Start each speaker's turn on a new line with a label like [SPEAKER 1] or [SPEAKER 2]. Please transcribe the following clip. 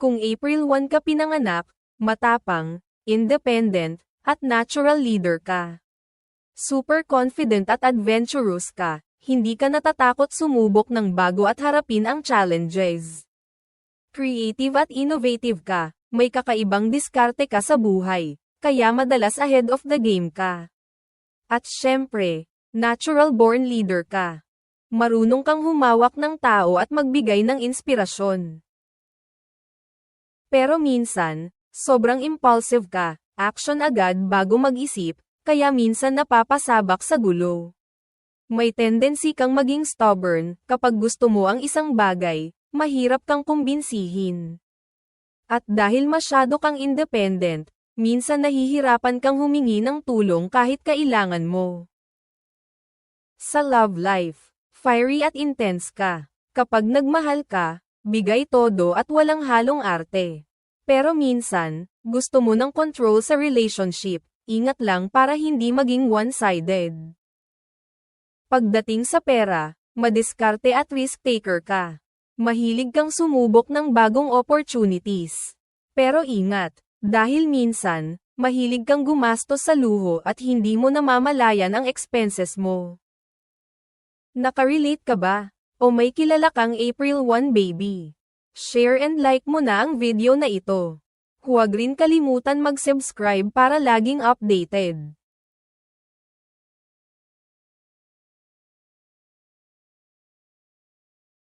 [SPEAKER 1] Kung April 1 ka pinanganak, matapang, independent, at natural leader ka. Super confident at adventurous ka, hindi ka natatakot sumubok ng bago at harapin ang challenges. Creative at innovative ka, may kakaibang diskarte ka sa buhay, kaya madalas ahead of the game ka. At syempre, natural born leader ka. Marunong kang humawak ng tao at magbigay ng inspirasyon. Pero minsan, sobrang impulsive ka, action agad bago mag-isip, kaya minsan napapasabak sa gulo. May tendency kang maging stubborn, kapag gusto mo ang isang bagay, mahirap kang kumbinsihin. At dahil masyado kang independent, minsan nahihirapan kang humingi ng tulong kahit kailangan mo. Sa love life, fiery at intense ka. Kapag nagmahal ka, bigay todo at walang halong arte. Pero minsan, gusto mo ng control sa relationship, ingat lang para hindi maging one-sided. Pagdating sa pera, madiskarte at risk-taker ka. Mahilig kang sumubok ng bagong opportunities. Pero ingat, dahil minsan, mahilig kang gumastos sa luho at hindi mo namamalayan ang expenses mo. Nakarelate ka ba? O may kilala kang April 1 baby? Share and like mo na ang video na ito. Huwag rin kalimutan mag-subscribe para laging updated.